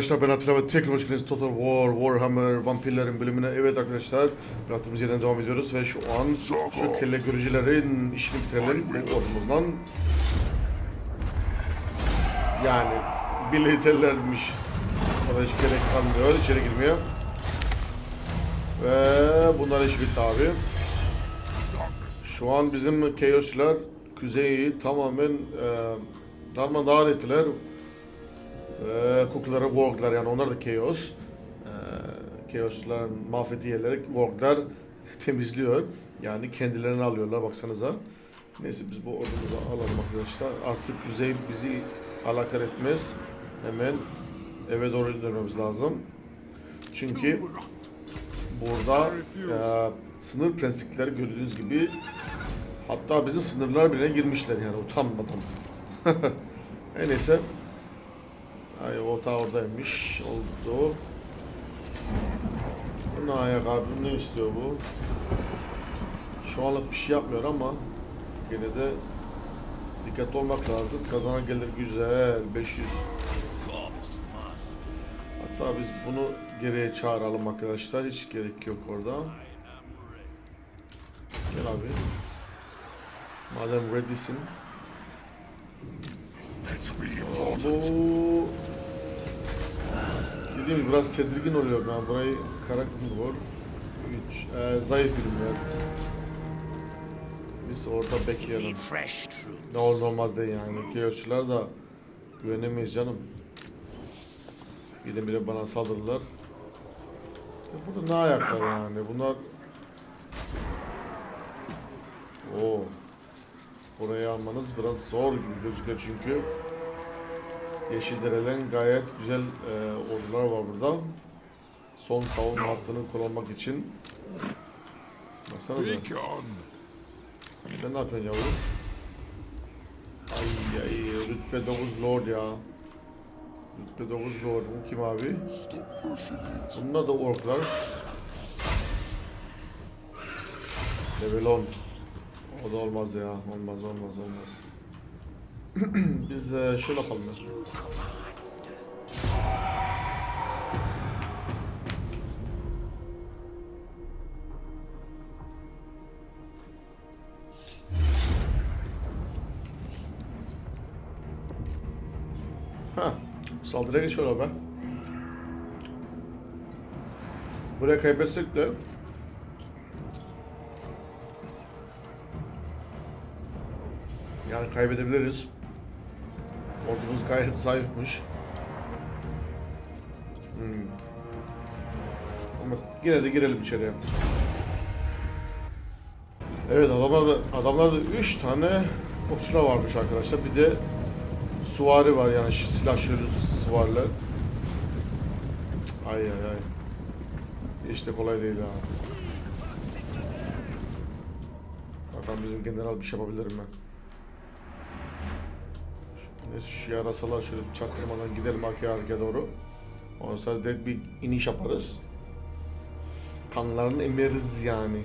arkadaşlar ben ve tekrar hoş geldiniz Total War, Warhammer, Vampirlerin bölümüne. Evet arkadaşlar bıraktığımız yerden devam ediyoruz ve şu an şu kelle görücülerin işini bitirelim bu ordumuzdan. Yani birliktelermiş. Ona hiç gerek kalmıyor içeri girmeye. Ve bunlar iş bitti abi. Şu an bizim Chaos'lar kuzeyi tamamen e, darmadağın ettiler. Ee, Warg'lar yani onlar da Chaos. Ee, Chaos'lar mahvettiği yerleri Warg'lar temizliyor. Yani kendilerini alıyorlar baksanıza. Neyse biz bu ordumuzu alalım arkadaşlar. Artık kuzey bizi alakar etmez. Hemen eve doğru dönmemiz lazım. Çünkü burada e, sınır prensipleri gördüğünüz gibi hatta bizim sınırlar bile girmişler yani utanmadan. Her neyse. Ay o ta oradaymış. Oldu. Bu ne ayak abi? Ne istiyor bu? Şu anlık bir şey yapmıyor ama yine de dikkatli olmak lazım. Kazanan gelir güzel. 500. Hatta biz bunu geriye çağıralım arkadaşlar. Hiç gerek yok orada. Gel abi. Madem ready'sin. Bu dediğim gibi biraz tedirgin oluyor ben burayı kara var. 3 e, zayıf birimler. Biz orada bekleyelim. Ne olur olmaz değil yani. Geoçlar da güvenemeyiz canım. Bile bile bana saldırırlar. Ya burada ne ayaklar yani? Bunlar Oo. Burayı almanız biraz zor gibi gözüküyor çünkü. Yeşildere'den gayet güzel e, ordular var burada. Son savunma hattını kullanmak için. Baksanıza. Sen ne yapıyorsun yavrum? Ay ay rütbe 9 lord ya. Rütbe 9 lord bu kim abi? Bunlar da orklar. Level 10. O da olmaz ya. Olmaz olmaz olmaz. Biz e, şöyle yapalım. ya. Ha, saldırıya geçiyorlar be. Buraya kaybetsek de yani kaybedebiliriz. Ordumuz gayet zayıfmış. Hmm. Ama yine de girelim içeriye. Evet adamlarda adamlarda 3 tane okçular varmış arkadaşlar. Bir de Suvari var yani şu silahşörü suvarlar. Ay ay ay. De kolay değil ha. Bakalım bizim general bir şey yapabilirim ben. Neyse şu yarasalar şöyle çaktırmadan gidelim arkaya arkaya doğru. Ondan sonra direkt bir iniş yaparız. Kanlarını emeriz yani.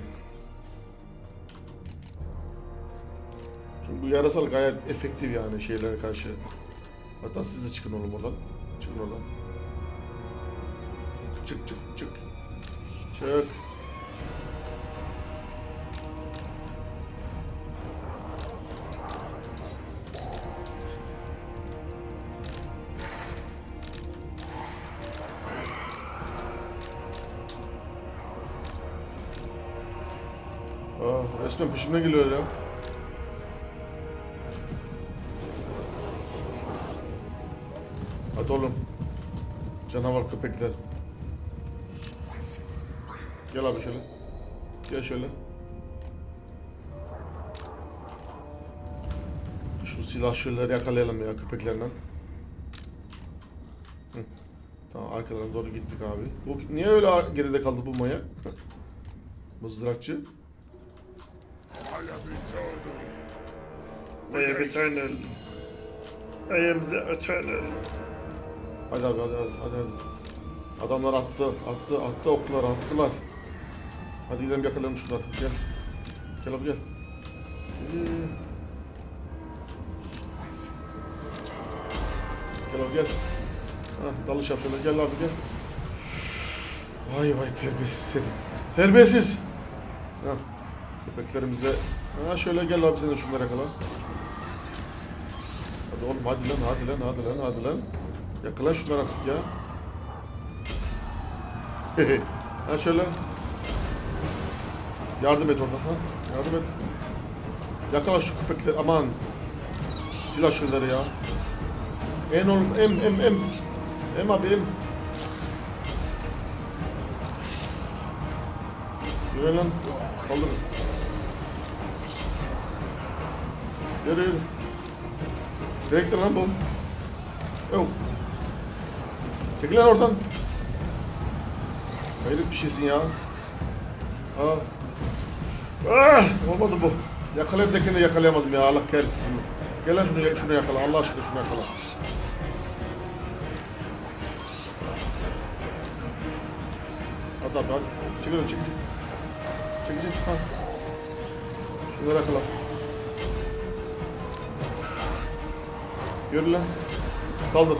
Çünkü bu yarasal gayet efektif yani şeylere karşı. Hatta siz de çıkın oğlum oradan. Çıkın oradan. Çık çık çık. Çık. Peşimden geliyor ya. Oğlum. Canavar köpekler. Gel abi şöyle. Gel şöyle. Şu silahşörleri yakalayalım ya köpeklerle. Hı. Tamam arkadan doğru gittik abi. Bu niye öyle geride kaldı bu manyak? Mızrakçı. I am eternal. I am the eternal. Hadi abi hadi hadi hadi. hadi. Adamlar attı, attı, attı oklar, attılar. Hadi gidelim yakalayalım şunları. Gel. Gel abi gel. Gel. Gel abi gel. Hah, dalış yap şöyle. Gel abi gel. Vay vay terbiyesiz seni. Terbiyesiz. Hah. Köpeklerimiz de. Ha şöyle gel abi sen de şunlara yakala. Hadi oğlum hadi lan hadi lan hadi lan hadi lan. Yakala şunları artık ya. ha şöyle. Yardım et oradan ha. Yardım et. Yakala şu köpekleri aman. Silah şunları ya. En oğlum em em em. Em abi em. Yürü lan. Saldırın. Yürü yürü. Lan bu. Yok. Çekil lan oradan. Hayırlı bir şeysin ya. Aa. Ah, olmadı bu. Yakalayıp da yakalayamadım ya Allah kahretsin. Gel lan şunu, şunu yakala Allah aşkına şunu yakala. Abi hadi. Çekil çekil. Çekil çekil. Ha. Şunları yakala. Yürü lan. Saldır.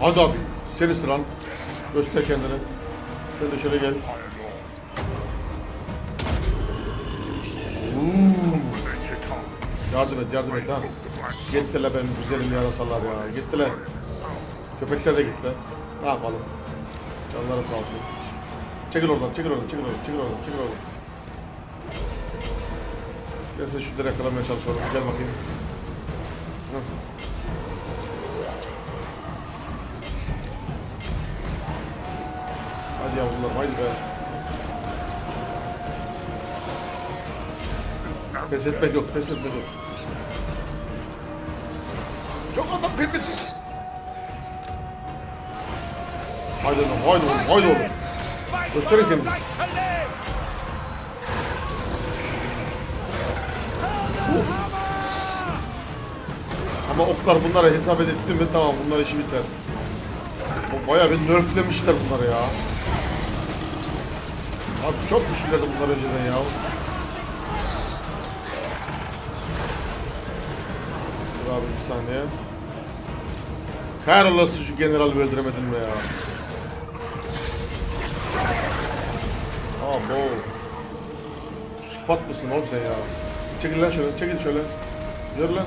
Hadi abi. Seni sıran. Göster kendini. Sen de şöyle gel. Yardım et, yardım et ha. Gittiler benim güzelim yarasalar ya. Gittiler. Köpekler de gitti. Ne yapalım? Canları sağ olsun. Çekil oradan, çekil oradan, çekil oradan, çekil oradan, çekil oradan. Gel sen şu direği yakalamaya çalışıyorum. Gel bakayım. Hah. Hadi yavrularım, haydi be. Pes etmek yok, pes etmek yok. Çok adam kıymetli. Haydi oğlum, haydi oğlum, haydi oğlum. Gösterin kendinizi. Ama oklar bunlara hesap ettim mi tamam bunlar işi biter. Bayağı bir nerflemişler bunları ya. Abi çok güçlülerdi bunlar önceden ya. Dur abi bir saniye. Kahrolası şu general öldüremedin mi ya? Abo. Spat mısın oğlum sen ya? Çekil lan şöyle, çekil şöyle. Yürü lan.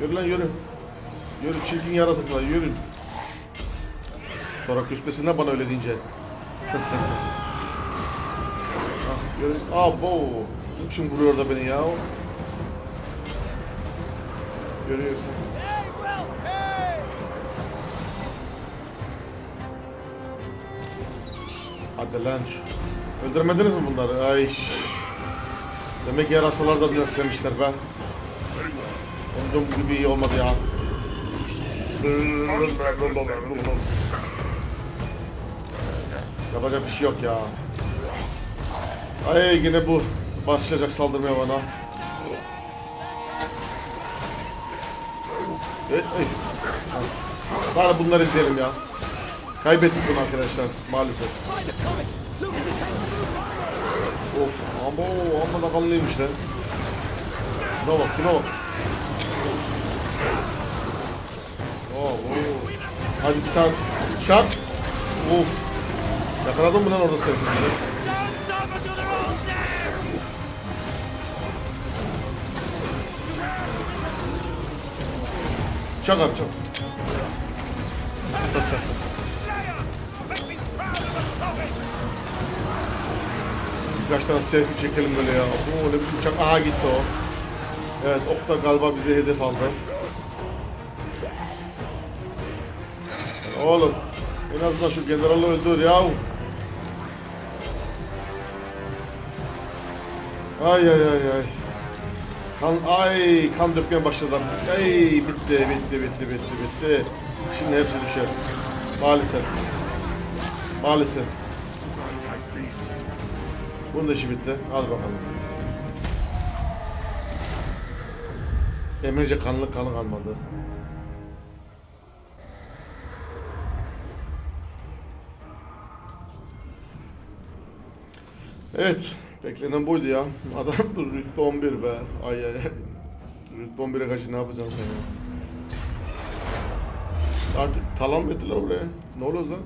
Yürü lan yürü. Yürü çirkin yaratıklar yürün. Sonra küsmesinler bana öyle deyince. ah, yürü. Abo. Kim şimdi vuruyor da beni ya? Yürü yürü. Hadi lan şu. Öldüremediniz mi bunları? Ay. Demek yarasalar da nöflemişler be. Umduğum gibi iyi olmadı ya. Yapacak bir şey yok ya. Ay yine bu başlayacak saldırmaya bana. Evet, ay. Bari bunları izleyelim ya. Kaybettik bunu arkadaşlar maalesef. Of abo amma da kanlıymış lan. Şuna bak şuna bak. Oo, oo. Hadi bir tane şak. Of. Yakaladın mı lan orada sen? Çak abi çak. Birkaç tane selfie çekelim böyle ya. Oo, ne biçim uçak. Aha gitti o. Evet ok da galiba bize hedef aldı. Oğlum en azından şu generalı öldür ya. Ay ay ay ay. Kan ay kan dökmeye başladılar. Ay bitti bitti bitti bitti bitti. Şimdi hepsi düşer. Maalesef. Maalesef. Bunun da işi bitti. Hadi bakalım. Emrece kanlı kanı kalmadı. Evet. Beklenen buydu ya. Adam rütbe 11 be. Ay ay ay. Rütbe İlk bombire kaçı ne yapacaksın sen ya? Artık talan mı ettiler oraya? Ne oluyor lan?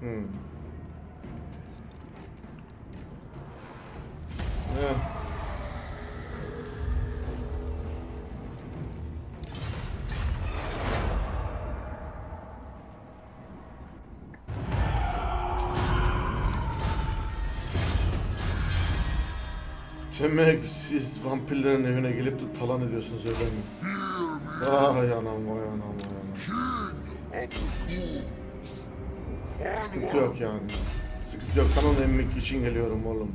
Hmm. Ne? Demek siz vampirlerin evine gelip de talan ediyorsunuz öyle mi? Vay anam vay anam vay anam. Sıkıntı yok yani. Sıkıntı yok. Kanon emmek için geliyorum oğlum.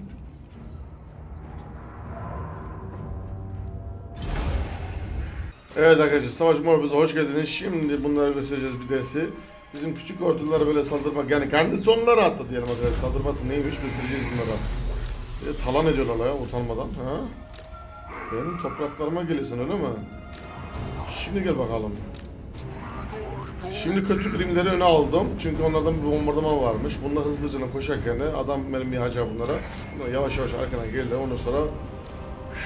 Evet arkadaşlar Savaş Morbiz'e hoş geldiniz. Şimdi bunları göstereceğiz bir dersi. Bizim küçük ordulara böyle saldırmak yani kendi sonları attı diyelim arkadaşlar. Saldırması neymiş göstereceğiz bunlara. De talan ediyorlar ya utanmadan. Ha? Benim topraklarıma gelirsin öyle mi? Şimdi gel bakalım. Şimdi kötü birimleri öne aldım. Çünkü onlardan bir bombardıman varmış. Bunlar hızlıca koşarken de adam benim bir haca bunlara. Bunlar yavaş yavaş arkadan gelirler. Ondan sonra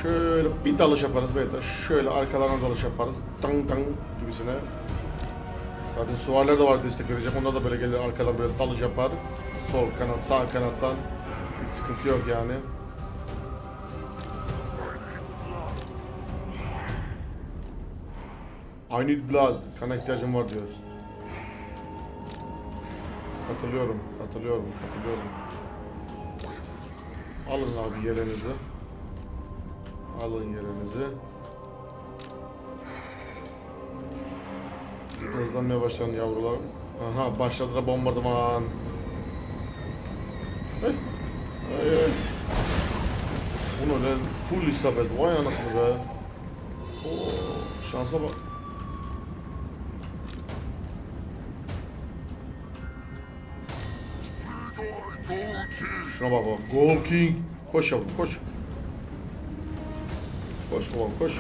şöyle bir dalış yaparız beyler. Şöyle arkalarına dalış yaparız. Dang dang gibisine. Zaten suvarlar da var destek verecek. Onlar da böyle gelir arkadan böyle dalış yapar. Sol kanat, sağ kanattan. Bir sıkıntı yok yani. I need blood. Kana ihtiyacım var diyor. Katılıyorum, katılıyorum, katılıyorum. Alın abi yerinizi. Alın yerinizi. Siz de hızlanmaya başlayın yavrular. Aha başladı bombardıman. Hey. Ne lan? Full isabet. Vay anasını be. Oo, şansa bak. Şuna bak bak. Goal King. Koş yavrum koş. Koş babam koş.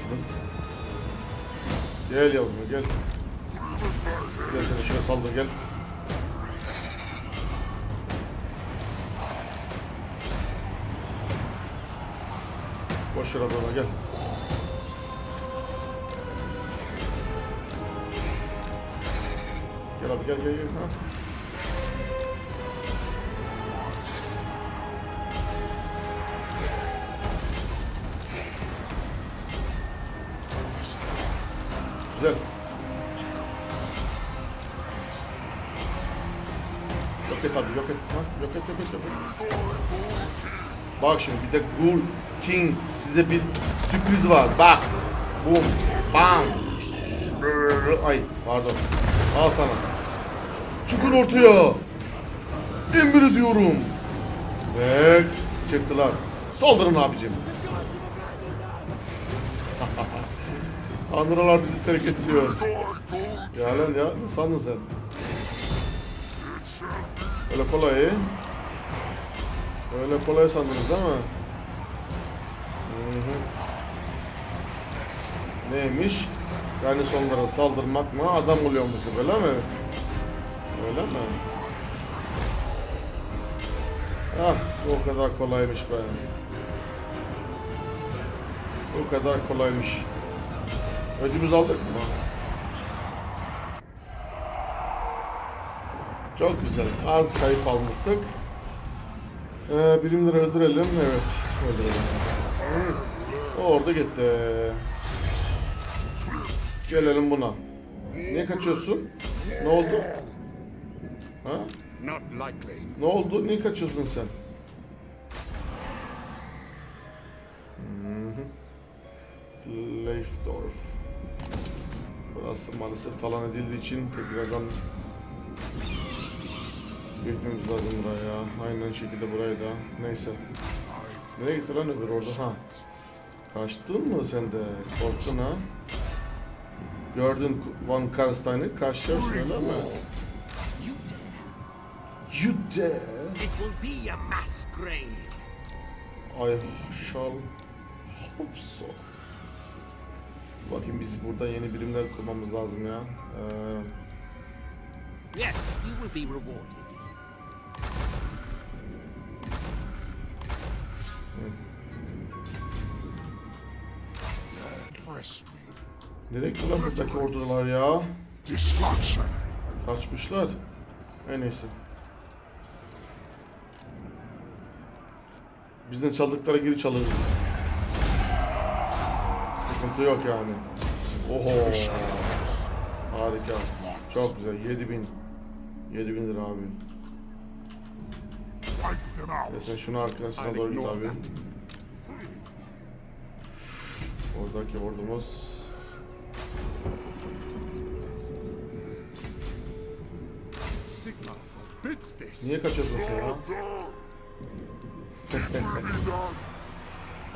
Harikasınız. Gel yavrum gel. Gel seni şöyle saldır gel. Boş ver adama gel. Gel abi gel gel gel. Ha. Bak şimdi bir de Ghoul King size bir sürpriz var. Bak. Bum. Bam. Ay pardon. Al sana. Çıkın ortaya. Emir ediyorum. Ve çıktılar. Saldırın abicim. Tanrılar bizi terk ediliyor. Ya lan ya ne sandın sen? Öyle kolay. Öyle kolay sandınız değil mi? Hı hı. Neymiş? Yani sonlara saldırmak mı? Adam oluyor musun böyle mi? Öyle mi? Ah o kadar kolaymış be. O kadar kolaymış. Öcümüz aldık mı? Çok güzel. Az kayıp almıştık. Ee, birimleri öldürelim. Evet. Öldürelim. O orada gitti. Gelelim buna. Niye kaçıyorsun? Ne oldu? Ha? Ne oldu? Niye kaçıyorsun sen? Leifdorf. Burası maalesef talan edildiği için tekrardan Gitmemiz lazım buraya. Aynen şekilde burayı da. Neyse. Nereye gitti lan öbür orada? Ha. Kaçtın mı sen de? Korktun ha? Gördün Van Karstein'i kaçacaksın öyle mi? You dare. It will be a mass grave. I shall hope so. Bakayım biz burada yeni birimler kurmamız lazım ya. Ee, Yes, you will be rewarded. Nereye gitti buradaki ordular ya? Kaçmışlar. En iyisi. Bizden çaldıkları geri çalırız biz. Sıkıntı yok yani. Oho. Harika. Çok güzel. 7000. 7000 lira abi. Ya sen şunu arkadaşına doğru git abi. Oradaki ordumuz. Niye kaçıyorsun sen ya?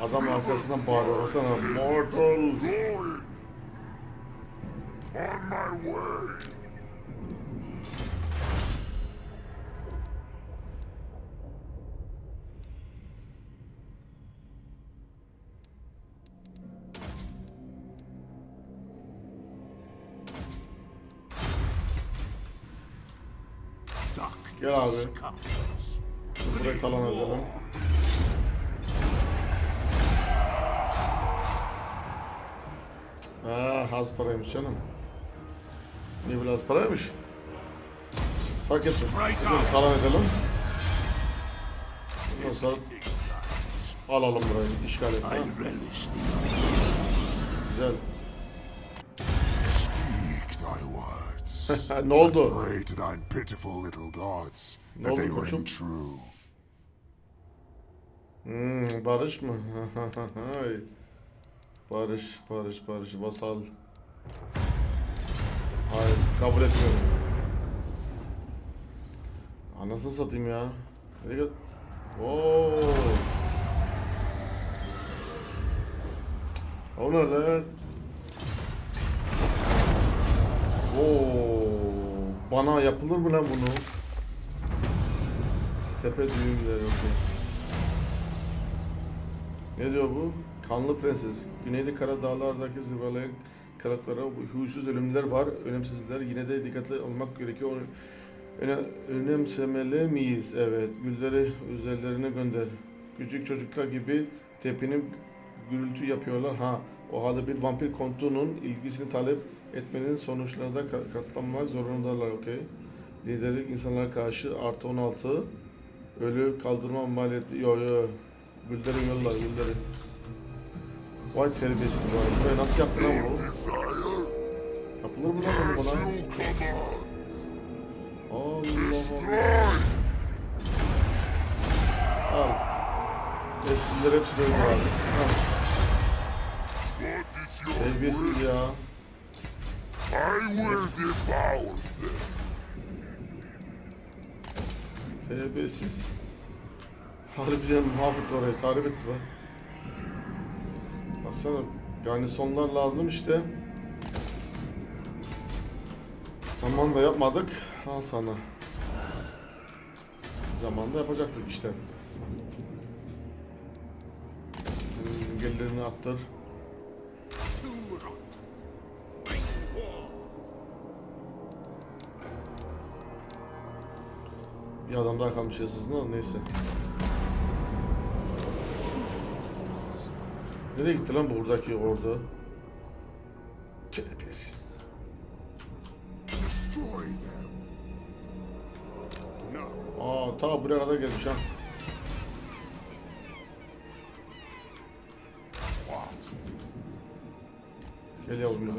Adam arkasından bağırıyor. Baksana. Mortal. Gel abi. Burayı talan edelim. Ah az paraymış canım. Niye biraz paraymış? Fark etmez. Dur, talan edelim. Ondan sonra alalım burayı, işgal et. Ha? relish Güzel. Ne oldu? Pray to thine pitiful little gods Ne that oldu they koçum? ring true. Hmm, barış mı? Hay. barış, barış, barış, vasal. Hayır, kabul etmiyorum. Anasını satayım ya. Nereye git? Oo. O ne lan? Oo. Bana yapılır mı lan bunu? Tepe düğümleri okey. Ne diyor bu? Kanlı Prenses. Güneyli Kara Dağlar'daki zirveleyen karaklara huysuz ölümler var. Önemsizler. Yine de dikkatli olmak gerekiyor. Öne, önemsemeli miyiz? Evet. Gülleri üzerlerine gönder. Küçük çocuklar gibi tepinip gürültü yapıyorlar. Ha, o halde bir vampir kontunun ilgisini talep etmenin sonuçlarına katlanmak zorundalar. Okey. Liderlik insanlara karşı artı 16. Ölü kaldırma maliyeti. Yo yo. Gülleri yolla gülleri. Vay terbiyesiz var. Buraya nasıl yaptı lan bu? Yapılır mı lan bunu bana? Allah Allah. Al. Esirler hepsini öldür abi. Terbiyesiz ya. I will devour them. Terbiyesiz. Harbiden mahvetti orayı. Tarif etti be. Baksana. Garnisonlar lazım işte. Zaman da yapmadık. Al sana. Zamanda yapacaktık işte. Hmm, Gelirlerini attır. Bir adam daha kalmış yasasında da neyse. Nereye gitti lan buradaki ordu? Terbiyesiz. Aa ta buraya kadar gelmiş ha. Gel yavrum ya.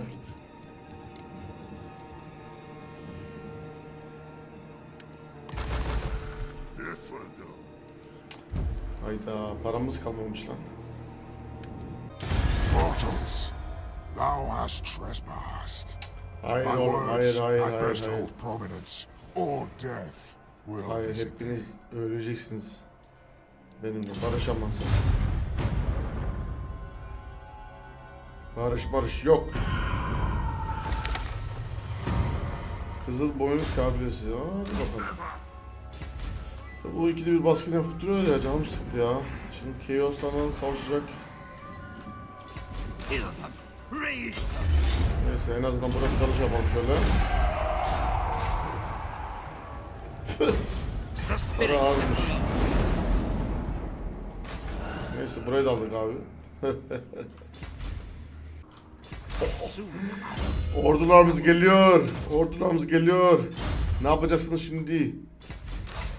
Paramız kalmamış lan. mortals, thou hast trespassed. Hayır oğlum hayır hayır hayır best hayır. hold prominence, or death will Hayır hepiniz öleceksiniz. Benimle barışamazsın. Barış barış yok. Kızıl boynuz kabilesi. Hadi bakalım. Bu ikide bir baskın yapıp duruyor ya canım sıktı ya. Şimdi Chaos'la savaşacak. Neyse en azından burada bir dalış yapalım şöyle. Para azmış. Neyse burayı da aldık abi. Ordularımız geliyor. Ordularımız geliyor. Ne yapacaksınız şimdi?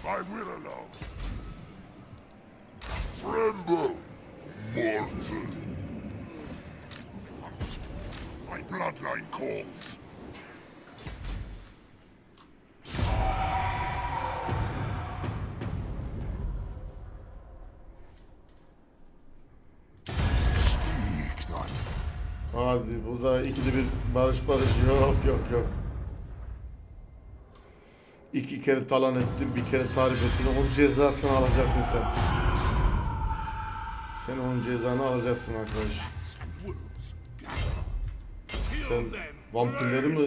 I will alone. Tremble, mortal. My bloodline calls. Hadi bu da ikide bir barış barış yok yok yok. İki kere talan ettin, bir kere tarif ettin. Onun cezasını alacaksın sen. Sen onun cezanı alacaksın arkadaş. Sen vampirleri mi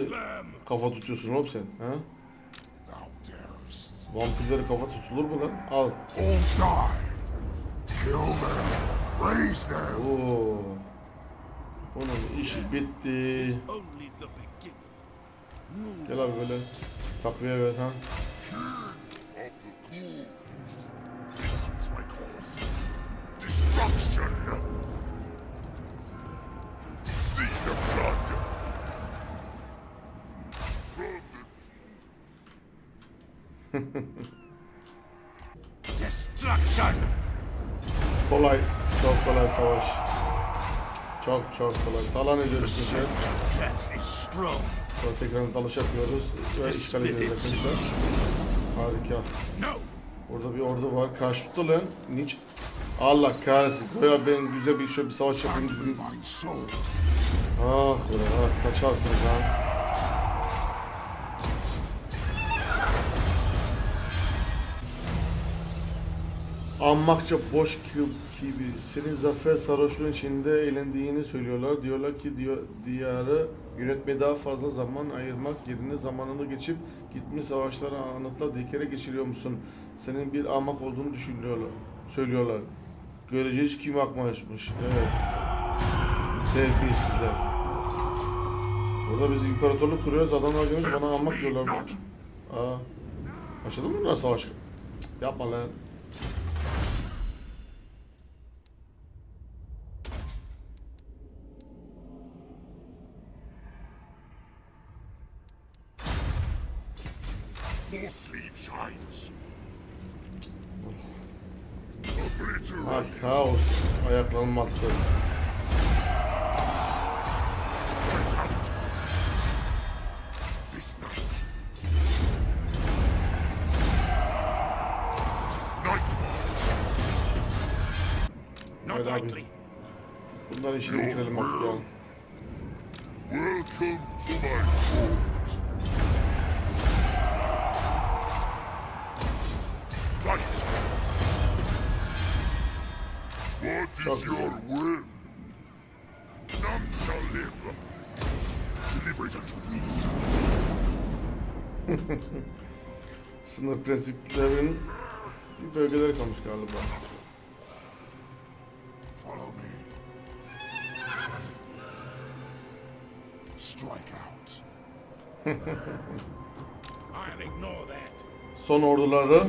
kafa tutuyorsun oğlum sen? Ha? Vampirleri kafa tutulur mu lan? Al. Oo. Bunun işi bitti. Gel abi böyle takviye ver ha. Destruction. Kolay. Çok kolay savaş. Çok çok kolay. Talan ediyoruz çünkü. Sonra tekrar dalış yapıyoruz ve işgal ediyoruz arkadaşlar. Harika. No. Orada bir ordu var. Karşı tuttu lan. Niç? Allah kahretsin. Koya ben güzel bir şöyle bir savaş yapayım. Ah ulan ah kaçarsınız ha. Anmakça boş gibi. Senin zafer sarhoşluğun içinde eğlendiğini söylüyorlar. Diyorlar ki diyor, diyarı yönetmeye daha fazla zaman ayırmak yerine zamanını geçip gitmiş savaşlara anıtla dekere geçiriyor musun? Senin bir ahmak olduğunu düşünüyorlar. Söylüyorlar. Göreceğiz kim akmaşmış. Evet. Terbiyesizler. Burada biz imparatorluk kuruyoruz. Adamlar gelmiş bana almak diyorlar. Aa. Başladı mı bunlar savaş? Yapma lan. Ayaklanması. This night. Nightmare. Not Right, Abby. likely. Bunların işini bitirelim artık ya. Welcome to my court. Unto me. Sınır prensiplerinin bir bölgeleri kalmış galiba. Follow me. Strike out. I'll ignore that. Son orduları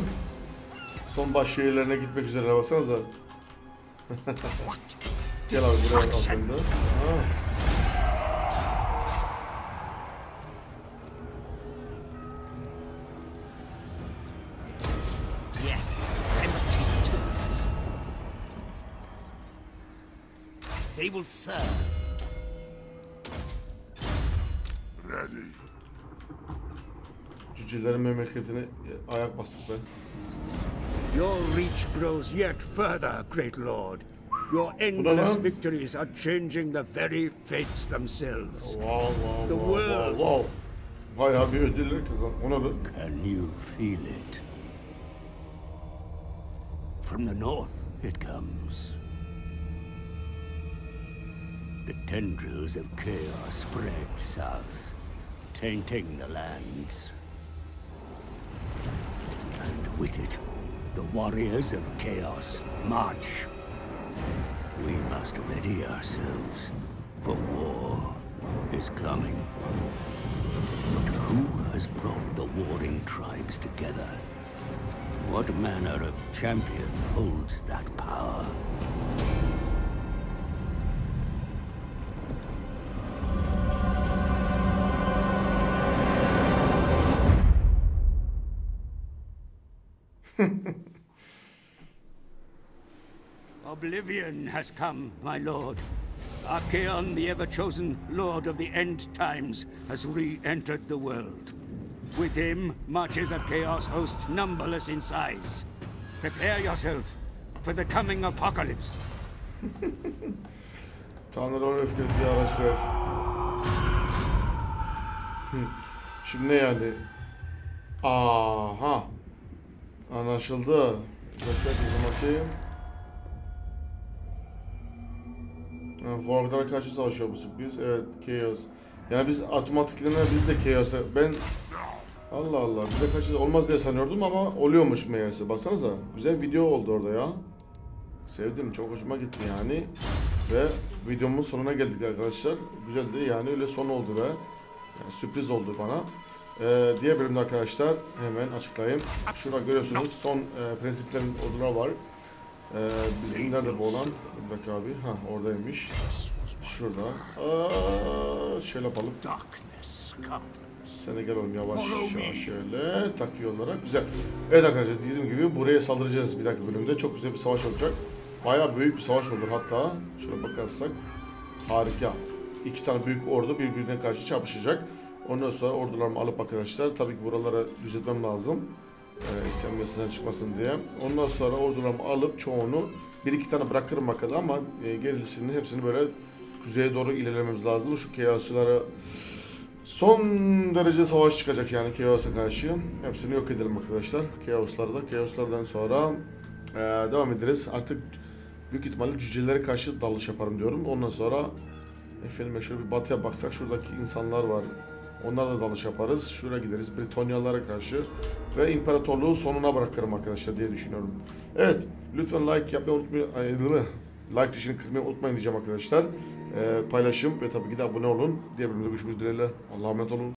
son baş şehirlerine gitmek üzere baksanıza. Gel abi buraya al sen de. Ha. They will serve. Ready. Cücelerin memleketine ayak bastık be. Your reach grows yet further, great lord. Your endless lan? victories are changing the very fates themselves. Wow wow The wow wow world. wow. Bayağı bir ödüller kazan. Ona da. Can you feel it? From the north it comes. The tendrils of chaos spread south, tainting the lands. And with it, the warriors of chaos march. We must ready ourselves, for war is coming. But who has brought the warring tribes together? What manner of champion holds that power? Oblivion has come, my lord. Archaon, the ever-chosen lord of the end times, has re-entered the world. With him marches a chaos host numberless in size. Prepare yourself for the coming apocalypse. Tanrı öfkesi araç ver. Şimdi ne yani? Aha. Anlaşıldı. Bekle diplomasiyim. Vorg'lara karşı savaşıyor bu sürpriz. Evet, Chaos. Yani biz otomatiklerine biz de Chaos'a... Ben... Allah Allah, bize karşı olmaz diye sanıyordum ama oluyormuş meğerse. Baksanıza, güzel video oldu orada ya. Sevdim, çok hoşuma gitti yani. Ve videomun sonuna geldik arkadaşlar. Güzeldi yani öyle son oldu ve yani sürpriz oldu bana. Ee, diğer bölümde arkadaşlar hemen açıklayayım. Şurada görüyorsunuz son e, prensiplerin ordular var. Ee, bizim nerede bu olan? Dakika abi. Ha oradaymış. Şurada. Aa, şöyle yapalım. Sen gel oğlum yavaş şöyle takviye olarak. Güzel. Evet arkadaşlar dediğim gibi buraya saldıracağız bir dahaki bölümde. Çok güzel bir savaş olacak. Bayağı büyük bir savaş olur hatta. Şöyle bakarsak. Harika. İki tane büyük ordu birbirine karşı çarpışacak. Ondan sonra ordularımı alıp arkadaşlar tabii ki buralara düzeltmem lazım. Ee, isyan yasasından çıkmasın diye. Ondan sonra ordularımı alıp çoğunu bir iki tane bırakırım bakalım ama e, gerisini hepsini böyle kuzeye doğru ilerlememiz lazım. Şu chaosçıları Son derece savaş çıkacak yani Chaos'a karşı. Hepsini yok edelim arkadaşlar. Chaos'larda. Chaos'lardan sonra eee, devam ederiz. Artık büyük ihtimalle cücelere karşı dalış yaparım diyorum. Ondan sonra efendim şöyle bir batıya baksak şuradaki insanlar var. Onlarla dalış yaparız. Şuraya gideriz. Britonyalılara karşı ve imparatorluğu sonuna bırakırım arkadaşlar diye düşünüyorum. Evet. Lütfen like yapmayı unutmayın. Ay, Like tuşunu kırmayı unutmayın diyeceğim arkadaşlar. Ee, paylaşım ve tabii ki de abone olun. Diğer bölümde görüşmek dileğiyle. Allah'a emanet olun.